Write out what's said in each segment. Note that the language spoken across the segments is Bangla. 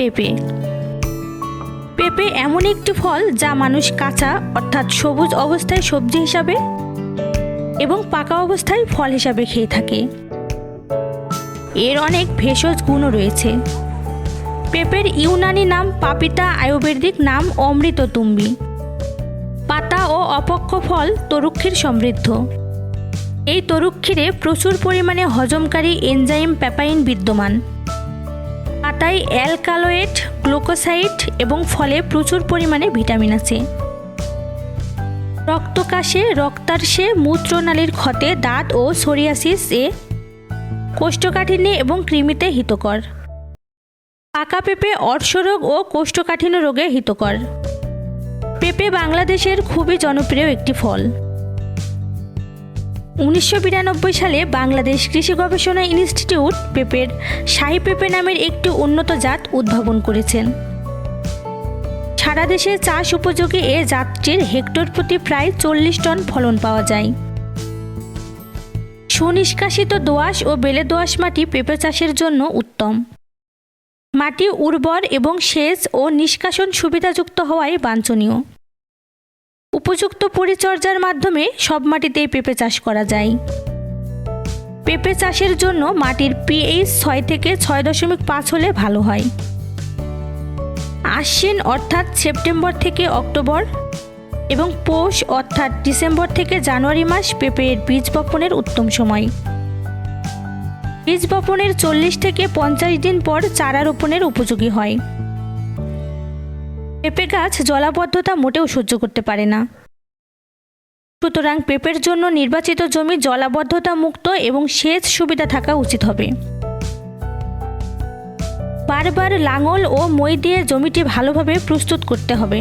পেঁপে। পেঁপে এমন একটি ফল যা মানুষ কাঁচা, অর্থাৎ সবুজ অবস্থায় সবজি হিসাবে এবং পাকা অবস্থায় ফল হিসাবে খেয়ে থাকে। এর অনেক ভেষজ গুণও রয়েছে। পেঁপের ইউনানি নাম পাপিতা আয়ুর্বেদিক নাম অমৃততুম্বী। পাতা ও অপক্ষ ফল তরুক্ষীর সমৃদ্ধ। এই তরুক্ষীরে প্রচুর পরিমাণে হজমকারী এনজাইম প্যাপাইন বিদ্যমান। পাতায় অ্যালকালোয়েট গ্লুকোসাইড এবং ফলে প্রচুর পরিমাণে ভিটামিন আছে। রক্তকাশে রক্তার্শে মূত্রনালীর ক্ষতে দাঁত ও সোরিয়াসিস এ কোষ্ঠকাঠিন্যে এবং কৃমিতে হিতকর। পাকা পেঁপে অর্শরোগ ও কোষ্ঠকাঠিন্য রোগে হিতকর। পেঁপে বাংলাদেশের খুবই জনপ্রিয় একটি ফল। উনিশশো বিরানব্বই সালে বাংলাদেশ কৃষি গবেষণা ইনস্টিটিউট পেঁপের শাহি পেঁপে নামের একটি উন্নত জাত উদ্ভাবন করেছেন। সারা দেশে চাষ উপযোগী এ জাতটির হেক্টর প্রতি প্রায় চল্লিশ টন ফলন পাওয়া যায়। সুনিষ্কাশিত দোআঁশ ও বেলে দোআঁশ মাটি পেঁপে চাষের জন্য উত্তম। মাটি উর্বর এবং সেচ ও নিষ্কাশন সুবিধাযুক্ত হওয়াই বাঞ্ছনীয়। উপযুক্ত পরিচর্যার মাধ্যমে সব মাটিতেই পেঁপে চাষ করা যায়। পেঁপে চাষের জন্য মাটির পিএইচ ছয় থেকে ছয় দশমিক পাঁচ হলে ভালো হয়। আশ্বিন অর্থাৎ সেপ্টেম্বর থেকে অক্টোবর এবং পৌষ অর্থাৎ ডিসেম্বর থেকে জানুয়ারি মাস পেঁপের বীজ বপনের উত্তম সময়। বীজ বপনের চল্লিশ থেকে পঞ্চাশ দিন পর চারা রোপণের উপযোগী হয়। পেঁপে গাছ জলাবদ্ধতা মোটেও সহ্য করতে পারে না। সুতরাং পেঁপের জন্য নির্বাচিত জমি জলাবদ্ধতা মুক্ত এবং সেচ সুবিধা থাকা উচিত হবে। বারবার লাঙল ও মই দিয়ে জমিটি ভালোভাবে প্রস্তুত করতে হবে।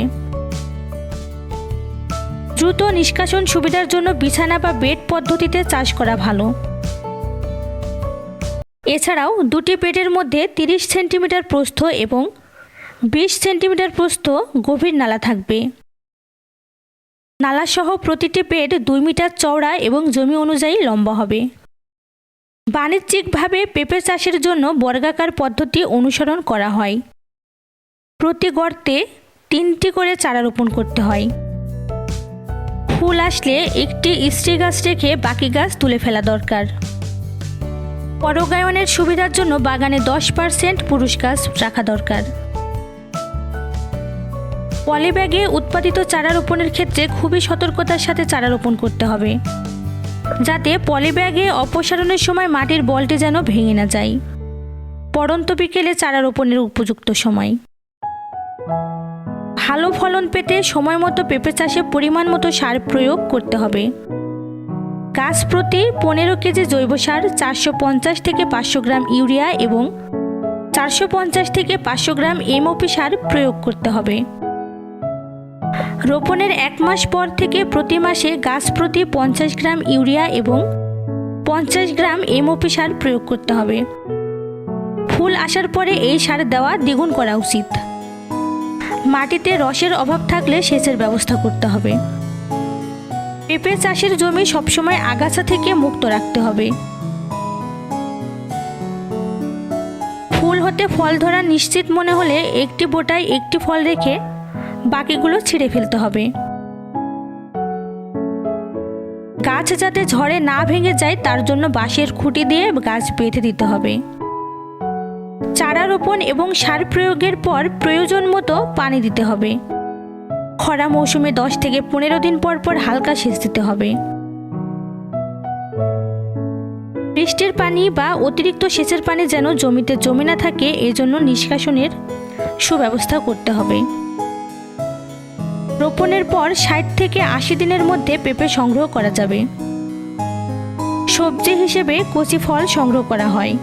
দ্রুত নিষ্কাশন সুবিধার জন্য বিছানা বা বেড পদ্ধতিতে চাষ করা ভালো। এছাড়াও দুটি পেটের মধ্যে তিরিশ সেন্টিমিটার প্রস্থ এবং বিশ সেন্টিমিটার প্রস্থ, গভীর নালা থাকবে। নালাসহ প্রতিটি পেট দুই মিটার চওড়া এবং জমি অনুযায়ী লম্বা হবে। বাণিজ্যিকভাবে পেঁপে চাষের জন্য বর্গাকার পদ্ধতি অনুসরণ করা হয়। প্রতি গর্তে তিনটি করে চারা রোপণ করতে হয়। ফুল আসলে একটি স্ত্রী গাছ রেখে বাকি গাছ তুলে ফেলা দরকার। পরগায়নের সুবিধার জন্য বাগানে দশ পার্সেন্ট পুরুষ গাছ রাখা দরকার। পলিব্যাগে উৎপাদিত চারা রোপণের ক্ষেত্রে খুবই সতর্কতার সাথে চারা রোপণ করতে হবে। যাতে পলি ব্যাগে অপসারণের সময় মাটির বলটি যেন ভেঙে না যায়। পড়ন্ত বিকেলে চারা রোপণের উপযুক্ত সময়। ভালো ফলন পেতে সময় মতো পেঁপে চাষে পরিমাণ মতো সার প্রয়োগ করতে হবে। গাছ প্রতি পনেরো কেজি জৈব সার চারশো পঞ্চাশ থেকে পাঁচশো গ্রাম ইউরিয়া এবং চারশো পঞ্চাশ থেকে পাঁচশো গ্রাম এমওপি সার প্রয়োগ করতে হবে। রোপণের এক মাস পর থেকে প্রতি মাসে গাছ প্রতি পঞ্চাশ গ্রাম ইউরিয়া এবং পঞ্চাশ গ্রাম এমওপি সার প্রয়োগ করতে হবে। ফুল আসার পরে এই সার দেওয়া দ্বিগুণ করা উচিত। মাটিতে রসের অভাব থাকলে সেচের ব্যবস্থা করতে হবে। পেঁপে চাষের জমি সবসময় আগাছা থেকে মুক্ত রাখতে হবে। ফুল হতে ফল ধরা নিশ্চিত মনে হলে একটি বোটায় একটি ফল রেখে বাকিগুলো ছিঁড়ে ফেলতে হবে। গাছ যাতে ঝড়ে না ভেঙে যায়, তার জন্য বাঁশের খুঁটি দিয়ে গাছ বেঁধে দিতে হবে। চারা রোপণ এবং সার প্রয়োগের পর প্রয়োজন মতো পানি দিতে হবে। খরা মৌসুমে দশ থেকে পনেরো দিন পর পর হালকা সেচ দিতে হবে। বৃষ্টির পানি বা অতিরিক্ত সেচের পানি যেন জমিতে জমে না থাকে, এজন্য নিষ্কাশনের সুব্যবস্থা করতে হবে। রোপণের পর ষাট থেকে আশি দিনের মধ্যে পেঁপে সংগ্রহ করা যাবে। সবজি হিসেবে কচি ফল সংগ্রহ করা হয়।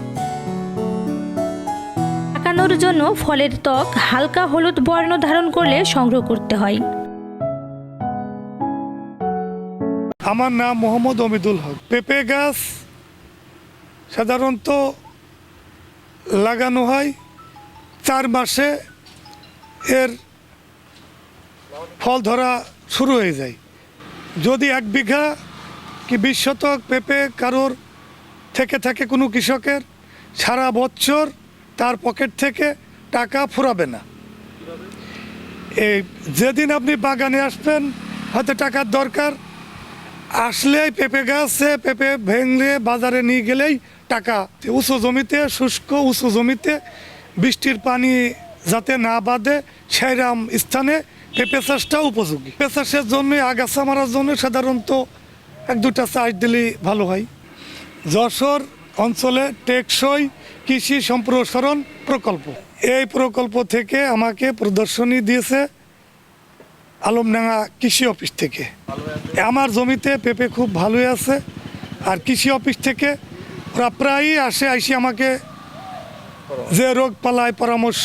পাকানোর জন্য ফলের ত্বক হালকা হলুদ বর্ণ ধারণ করলে সংগ্রহ করতে হয়। আমার নাম মোহাম্মদ অমিদুল হক। পেঁপে গাছ সাধারণত লাগানো হয় চার মাসে। এর ফল ধরা শুরু হয়ে যায়। যদি এক বিঘা কি বিশ শতক পেঁপে কারোর থেকে থাকে কোনো কৃষকের, সারা বছর তার পকেট থেকে টাকা ফুরাবে না। এই যেদিন আপনি বাগানে আসবেন, হয়তো টাকার দরকার, আসলেই পেঁপে গাছে পেঁপে ভেঙে বাজারে নিয়ে গেলেই টাকা উঁচু জমিতে, শুষ্ক উঁচু জমিতে বৃষ্টির পানি যাতে না বাঁধে সেইরাম স্থানে পেঁপে চাষটা উপযোগী। পেঁপে চাষের জন্য আগাছা মারার জন্য সাধারণত এক দুটা চাষ দিলেই ভালো হয়। যশোর অঞ্চলে টেকসই কৃষি সম্প্রসারণ প্রকল্প। এই প্রকল্প থেকে আমাকে প্রদর্শনী দিয়েছে আলমডাঙ্গা কৃষি অফিস থেকে। আমার জমিতে পেঁপে খুব ভালোই আছে আর কৃষি অফিস থেকে ওরা প্রায়ই আসে, আইসি আমাকে যে রোগ পালায় পরামর্শ,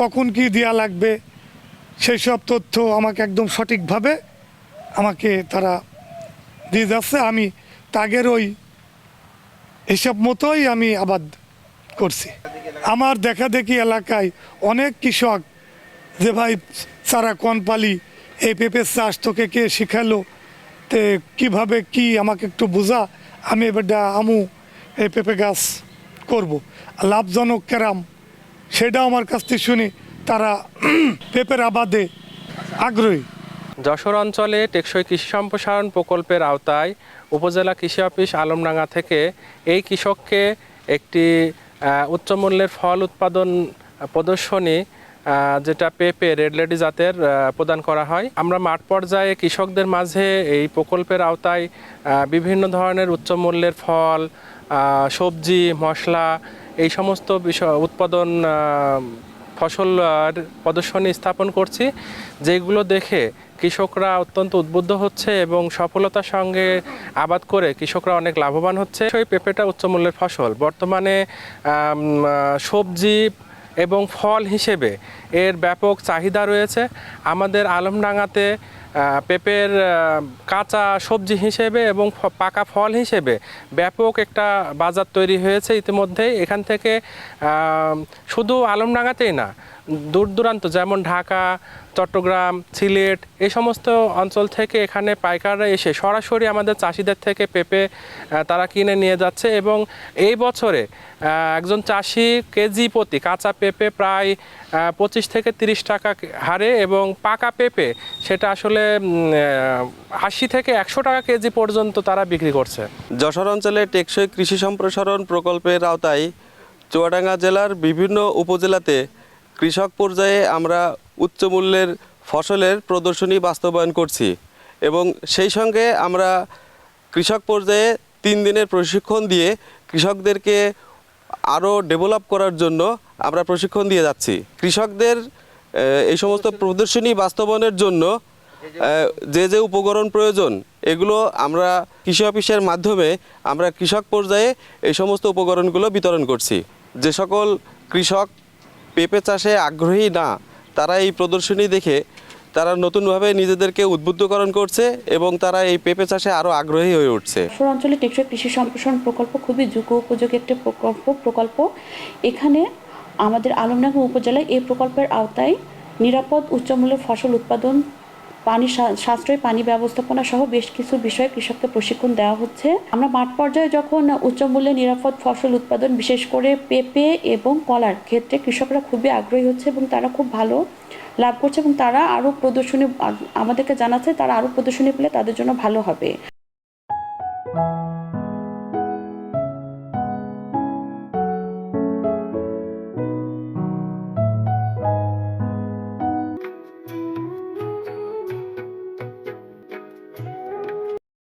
কখন কি দেওয়া লাগবে সেই সব তথ্য আমাকে একদম সঠিকভাবে আমাকে তারা দিয়ে যাচ্ছে। আমি তাগের ওই হিসাব মতোই আমি আবাদ করছি। আমার দেখা দেখি এলাকায় অনেক কৃষক যে, ভাই, সারা কনপালি এই পেঁপের চাষ তোকে কে শিখালো? তে কীভাবে কি আমাকে একটু বোঝা? আমি এবারটা আমু এই পেঁপে গাছ করব। লাভজনক কেরাম সেটাও আমার কাছ থেকে শুনি। তারা পেঁপের আবাদে আগ্রহী। যশোর অঞ্চলে টেকসই কৃষি সম্প্রসারণ প্রকল্পের আওতায় উপজেলা কৃষি অফিস আলমডাঙ্গা থেকে এই কৃষককে একটি উচ্চমূল্যের ফল উৎপাদন প্রদর্শনী যেটা পেপে, রেড লেডি জাতের প্রদান করা হয়। আমরা মাঠ পর্যায়ে কৃষকদের মাঝে এই প্রকল্পের আওতায় বিভিন্ন ধরনের উচ্চমূল্যের ফল সবজি, মশলা, এই সমস্ত বিষয়, উৎপাদন ফসল প্রদর্শনী স্থাপন করছি, যেগুলো দেখে কৃষকরা অত্যন্ত উদ্বুদ্ধ হচ্ছে এবং সফলতার সঙ্গে আবাদ করে কৃষকরা অনেক লাভবান হচ্ছে। সেই পেঁপেটা উচ্চমূল্যের ফসল। বর্তমানে সবজি এবং ফল হিসেবে এর ব্যাপক চাহিদা রয়েছে। আমাদের আলমডাঙ্গাতে পেঁপের কাঁচা সবজি হিসেবে এবং পাকা ফল হিসেবে ব্যাপক একটা বাজার তৈরি হয়েছে ইতিমধ্যেই। এখান থেকে শুধু আলমডাঙ্গাতেই না, দূর দূরান্ত যেমন ঢাকা, চট্টগ্রাম, সিলেট এই সমস্ত অঞ্চল থেকে এখানে পাইকাররা এসে সরাসরি আমাদের চাষিদের থেকে পেঁপে তারা কিনে নিয়ে যাচ্ছে এবং এই বছরে একজন চাষি কেজি প্রতি কাঁচা পেঁপে প্রায় পঁচিশ থেকে তিরিশ টাকা হারে এবং পাকা পেঁপে, সেটা আসলে আশি থেকে একশো টাকা কেজি পর্যন্ত তারা বিক্রি করছে। যশোর অঞ্চলে টেকসই কৃষি সম্প্রসারণ প্রকল্পের আওতায় চুয়াডাঙ্গা জেলার বিভিন্ন উপজেলাতে কৃষক পর্যায়ে আমরা উচ্চ মূল্যের ফসলের প্রদর্শনী বাস্তবায়ন করছি এবং সেই সঙ্গে আমরা কৃষক পর্যায়ে তিন দিনের প্রশিক্ষণ দিয়ে কৃষকদেরকে আরও ডেভেলপ করার জন্য আমরা প্রশিক্ষণ দিয়ে যাচ্ছি। কৃষকদের এই সমস্ত প্রদর্শনী বাস্তবায়নের জন্য যে যে উপকরণ প্রয়োজন, এগুলো আমরা কৃষি অফিসের মাধ্যমে আমরা কৃষক পর্যায়ে এই সমস্ত উপকরণগুলো বিতরণ করছি। যে সকল কৃষক পেঁপে চাষে আগ্রহী না, তারা এই প্রদর্শনী দেখে তারা নতুনভাবে নিজেদেরকে উদ্বুদ্ধকরণ করছে এবং তারা এই পেঁপে চাষে আরও আগ্রহী হয়ে উঠছে। অঞ্চলে টেকসই কৃষি সম্প্রসারণ প্রকল্প খুবই যুগ উপযোগী একটি প্রকল্প প্রকল্প। এখানে আমাদের আলমডাঙ্গা উপজেলায় এই প্রকল্পের আওতায় নিরাপদ উচ্চমূল্যের ফসল উৎপাদন, পানি সাশ্রয় পানি ব্যবস্থাপনা সহ বেশ কিছু বিষয়ে কৃষককে প্রশিক্ষণ দেওয়া হচ্ছে। আমরা মাঠ পর্যায়ে যখন উচ্চমূল্যে নিরাপদ ফসল উৎপাদন, বিশেষ করে পেঁপে এবং কলার ক্ষেত্রে কৃষকরা খুবই আগ্রহী হচ্ছে এবং তারা খুব ভালো লাভ করছে এবং তারা আরও প্রদর্শনী আমাদেরকে জানাচ্ছে তারা আরও প্রদর্শনী পেলে তাদের জন্য ভালো হবে।